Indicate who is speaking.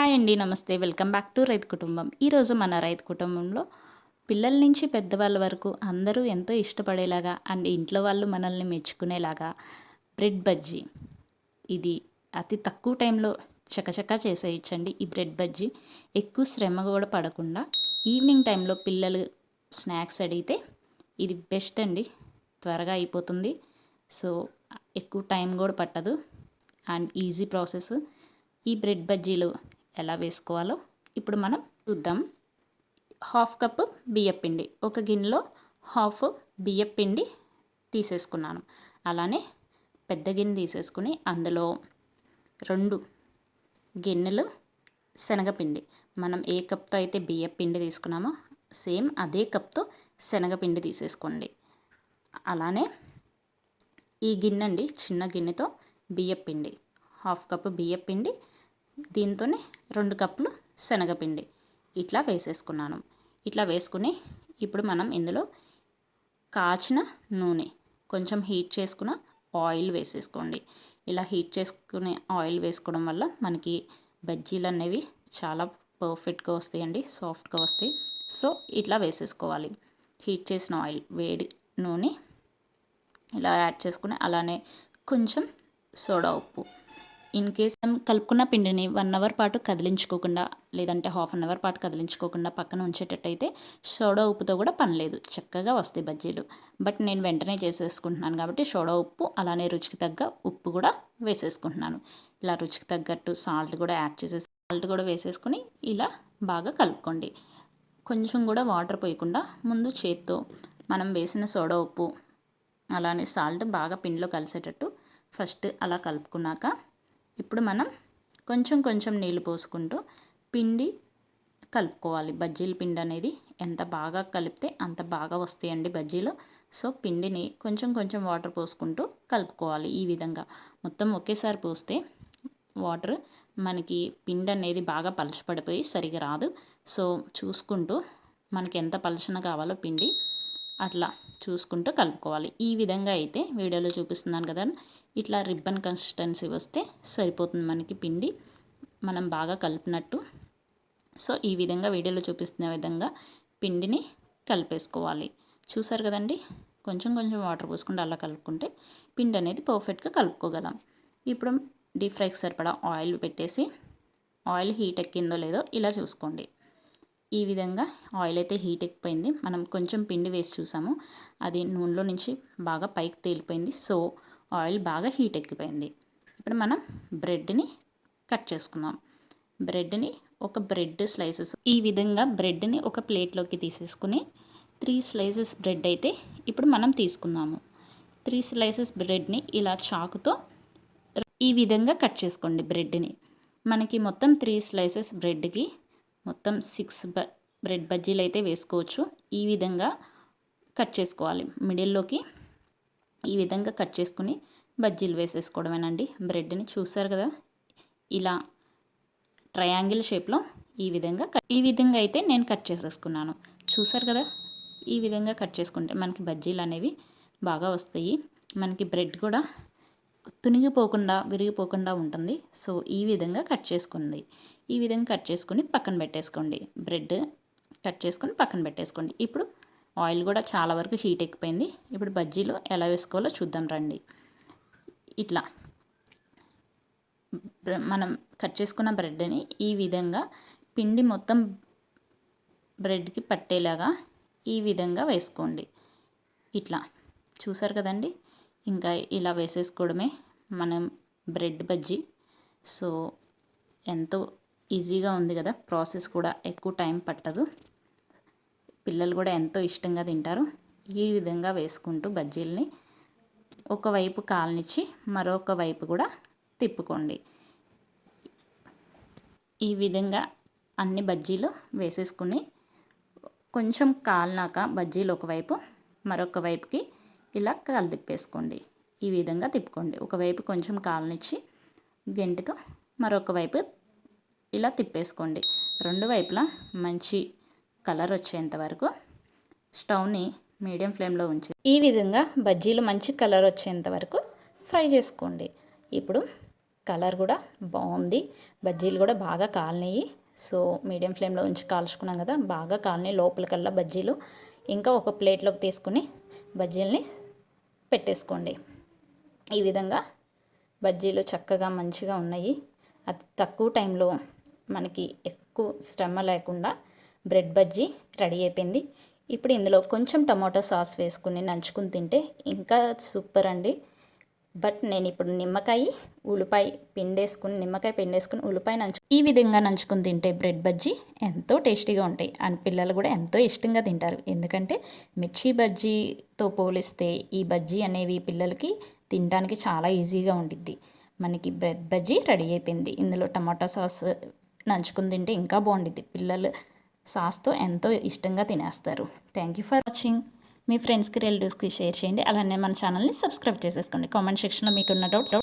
Speaker 1: Hi అండి నమస్తే. Welcome back to రైతు కుటుంబం. ఈరోజు మన రైతు కుటుంబంలో పిల్లల నుంచి పెద్దవాళ్ళ వరకు అందరూ ఎంతో ఇష్టపడేలాగా అండ్ ఇంట్లో వాళ్ళు మనల్ని మెచ్చుకునేలాగా బ్రెడ్ బజ్జీ. ఇది అతి తక్కువ టైంలో చకచకా చేసేయచ్చండి ఈ బ్రెడ్ బజ్జీ. ఎక్కువ శ్రమ కూడా పడకుండా ఈవినింగ్ టైంలో పిల్లలు స్నాక్స్ అడిగితే ఇది బెస్ట్ అండి. త్వరగా అయిపోతుంది. సో ఎక్కువ టైం కూడా పట్టదు అండ్ ఈజీ ప్రాసెస్. ఈ బ్రెడ్ బజ్జీలు ఎలా వేసుకోవాలో ఇప్పుడు మనం చూద్దాం. హాఫ్ కప్ బియ్యపిండి ఒక గిన్నెలో హాఫ్ బియ్యపిండి తీసేసుకున్నాను. అలానే పెద్ద గిన్నె తీసేసుకుని అందులో రెండు గిన్నెలు శనగపిండి. మనం ఏ కప్తో అయితే బియ్యపిండి తీసుకున్నామో సేమ్ అదే కప్తో శనగపిండి తీసేసుకోండి. అలానే ఈ గిన్నె అండి చిన్న గిన్నెతో బియ్యపిండి హాఫ్ కప్ బియ్యపిండి దీంతోనే రెండు కప్పులు శనగపిండి ఇట్లా వేసేసుకున్నాను. ఇట్లా వేసుకుని ఇప్పుడు మనం ఇందులో కాచిన నూనె కొంచెం హీట్ చేసుకున్న ఆయిల్ వేసేసుకోండి. ఇలా హీట్ చేసుకునే ఆయిల్ వేసుకోవడం వల్ల మనకి బజ్జీలు అనేవి చాలా పర్ఫెక్ట్గా వస్తాయండి సాఫ్ట్గా వస్తాయి. సో ఇట్లా వేసేసుకోవాలి. హీట్ చేసిన ఆయిల్ వేడి నూనె ఇలా యాడ్ చేసుకుని అలానే కొంచెం సోడా ఉప్పు ఇన్ కేస్ కలుపుకున్న పిండిని వన్ అవర్ పాటు కదిలించుకోకుండా లేదంటే హాఫ్ అన్ అవర్ పాటు కదిలించుకోకుండా పక్కన ఉంచేటట్టయితే సోడా ఉప్పుతో కూడా పని లేదు. చక్కగా వస్తాయి బజ్జీలు. బట్ నేను వెంటనే చేసేసుకుంటున్నాను కాబట్టి సోడా ఉప్పు అలానే రుచికి తగ్గ ఉప్పు కూడా వేసేసుకుంటున్నాను. ఇలా రుచికి తగ్గట్టు సాల్ట్ కూడా యాడ్ చేసేసి సాల్ట్ కూడా వేసేసుకొని ఇలా బాగా కలుపుకోండి. కొంచెం కూడా వాటర్ పోయకుండా ముందు చేత్తో మనం వేసిన సోడా ఉప్పు అలానే సాల్ట్ బాగా పిండిలో కలిసేటట్టు ఫస్ట్ అలా కలుపుకున్నాక ఇప్పుడు మనం కొంచెం కొంచెం నీళ్ళు పోసుకుంటూ పిండి కలుపుకోవాలి. బజ్జీల పిండి అనేది ఎంత బాగా కలిపితే అంత బాగా వస్తాయండి బజ్జీలు. సో పిండిని కొంచెం కొంచెం వాటర్ పోసుకుంటూ కలుపుకోవాలి ఈ విధంగా. మొత్తం ఒకేసారి పోస్తే వాటర్ మనకి పిండి అనేది బాగా పలచపడిపోయి సరిగా రాదు. సో చూసుకుంటూ మనకి ఎంత పలచన కావాలో పిండి అట్లా చూసుకుంటూ కలుపుకోవాలి. ఈ విధంగా అయితే వీడియోలో చూపిస్తున్నాను కదా. ఇట్లా రిబ్బన్ కన్సిస్టెన్సీ వస్తే సరిపోతుంది మనకి పిండి. మనం బాగా కలిపినట్టు. సో ఈ విధంగా వీడియోలో చూపిస్తున్న విధంగా పిండిని కలిపేసుకోవాలి. చూసారు కదండి? కొంచెం కొంచెం వాటర్ పోసుకుంటే అలా కలుపుకుంటే పిండి అనేది పర్ఫెక్ట్గా కలుపుకోగలం. ఇప్పుడు డీప్ ఫ్రైకి సరిపడా ఆయిల్ పెట్టేసి ఆయిల్ హీట్ ఎక్కిందో లేదో ఇలా చూసుకోండి. ఈ విధంగా ఆయిల్ అయితే హీట్ ఎక్కిపోయింది. మనం కొంచెం పిండి వేసి చూసాము. అది నూనెలో నుంచి బాగా పైకి తేలిపోయింది. సో ఆయిల్ బాగా హీట్ ఎక్కిపోయింది. ఇప్పుడు మనం బ్రెడ్ని కట్ చేసుకుందాం. బ్రెడ్ని ఒక బ్రెడ్ స్లైసెస్ ఈ విధంగా బ్రెడ్ని ఒక ప్లేట్లోకి తీసేసుకుని త్రీ స్లైసెస్ బ్రెడ్ అయితే ఇప్పుడు మనం తీసుకుందాము. త్రీ స్లైసెస్ బ్రెడ్ని ఇలా చాకుతో ఈ విధంగా కట్ చేసుకోండి బ్రెడ్ని. మనకి మొత్తం త్రీ స్లైసెస్ బ్రెడ్కి మొత్తం సిక్స్ బ బ్రెడ్ బజ్జీలు అయితే వేసుకోవచ్చు. ఈ విధంగా కట్ చేసుకోవాలి. మిడిల్లోకి ఈ విధంగా కట్ చేసుకుని బజ్జీలు వేసేసుకోవడమేనండి. బ్రెడ్ని చూసారు కదా? ఇలా ట్రయాంగిల్ షేప్లో ఈ విధంగా ఈ విధంగా అయితే నేను కట్ చేసేసుకున్నాను. చూసారు కదా? ఈ విధంగా కట్ చేసుకుంటే మనకి బజ్జీలు అనేవి బాగా వస్తాయి. మనకి బ్రెడ్ కూడా తునిగిపోకుండా విరిగిపోకుండా ఉంటుంది. సో ఈ విధంగా కట్ చేసుకుంది. ఈ విధంగా కట్ చేసుకుని పక్కన పెట్టేసుకోండి. బ్రెడ్ కట్ చేసుకొని పక్కన పెట్టేసుకోండి. ఇప్పుడు ఆయిల్ కూడా చాలా వరకు హీట్ ఎక్కిపోయింది. ఇప్పుడు బజ్జీలు ఎలా వేసుకోవాలో చూద్దాం రండి. ఇట్లా. మనం కట్ చేసుకున్న బ్రెడ్ని ఈ విధంగా పిండి మొత్తం బ్రెడ్కి పట్టేలాగా ఈ విధంగా వేసుకోండి. ఇట్లా. చూసారు కదండి? ఇంకా ఇలా వేసేసుకోవడమే మనం బ్రెడ్ బజ్జీ. సో ఎంతో ఈజీగా ఉంది కదా ప్రాసెస్ కూడా ఎక్కువ టైం పట్టదు. పిల్లలు కూడా ఎంతో ఇష్టంగా తింటారు. ఈ విధంగా వేసుకుంటూ బజ్జీలని ఒకవైపు కాలనిచ్చి మరొక వైపు కూడా తిప్పుకోండి. ఈ విధంగా అన్ని బజ్జీలు వేసేసుకుని కొంచెం కాలినాక బజ్జీలు ఒకవైపు మరొక వైపుకి ఇలా కాలు తిప్పేసుకోండి. ఈ విధంగా తిప్పుకోండి. ఒకవైపు కొంచెం కాలనిచ్చి గెంటితో మరొక వైపు ఇలా తిప్పేసుకోండి. రెండు వైపులా మంచి కలర్ వచ్చేంత వరకు స్టవ్ని మీడియం ఫ్లేమ్లో ఉంచి ఈ విధంగా బజ్జీలు మంచి కలర్ వచ్చేంత వరకు ఫ్రై చేసుకోండి. ఇప్పుడు కలర్ కూడా బాగుంది. బజ్జీలు కూడా బాగా కాలినాయి సో మీడియం ఫ్లేమ్లో ఉంచి కాల్చుకున్నాం కదా బాగా కాలినాయి లోపలికల్లా బజ్జీలు. ఇంకా ఒక ప్లేట్లోకి తీసుకుని బజ్జీలని పెట్టేసుకోండి. ఈ విధంగా బజ్జీలు చక్కగా మంచిగా ఉన్నాయి. అతి తక్కువ టైంలో మనకి ఎక్కువ శ్రమ లేకుండా బ్రెడ్ బజ్జీ రెడీ అయిపోయింది. ఇప్పుడు ఇందులో కొంచెం టమాటో సాస్ వేసుకుని నంచుకుని తింటే ఇంకా సూపర్ అండి. బట్ నేను ఇప్పుడు నిమ్మకాయ ఉల్లిపాయ పిండేసుకుని నిమ్మకాయ పిండేసుకుని ఉల్లిపాయ నంచు ఈ విధంగా నంచుకుని తింటే బ్రెడ్ బజ్జీ ఎంతో టేస్టీగా ఉంటాయి. అండ్ పిల్లలు కూడా ఎంతో ఇష్టంగా తింటారు. ఎందుకంటే మిర్చి బజ్జీతో పోలిస్తే ఈ బజ్జీ అనేవి పిల్లలకి తినడానికి చాలా ఈజీగా ఉండిద్ది. మనకి బ్రెడ్ బజ్జీ రెడీ అయిపోయింది. ఇందులో టమాటా సాస్ నంచుకుని తింటే ఇంకా బాగుండిద్ది. పిల్లలు సాస్తో ఎంతో ఇష్టంగా తినేస్తారు. Thank you for watching. మీ ఫ్రెండ్స్కి రిలేటివ్స్కి షేర్ చేయండి. అలానే మన ఛానల్ని సబ్స్క్రైబ్ చేసేసుకోండి. కామెంట్ సెక్షన్లో మీకున్న డౌట్స్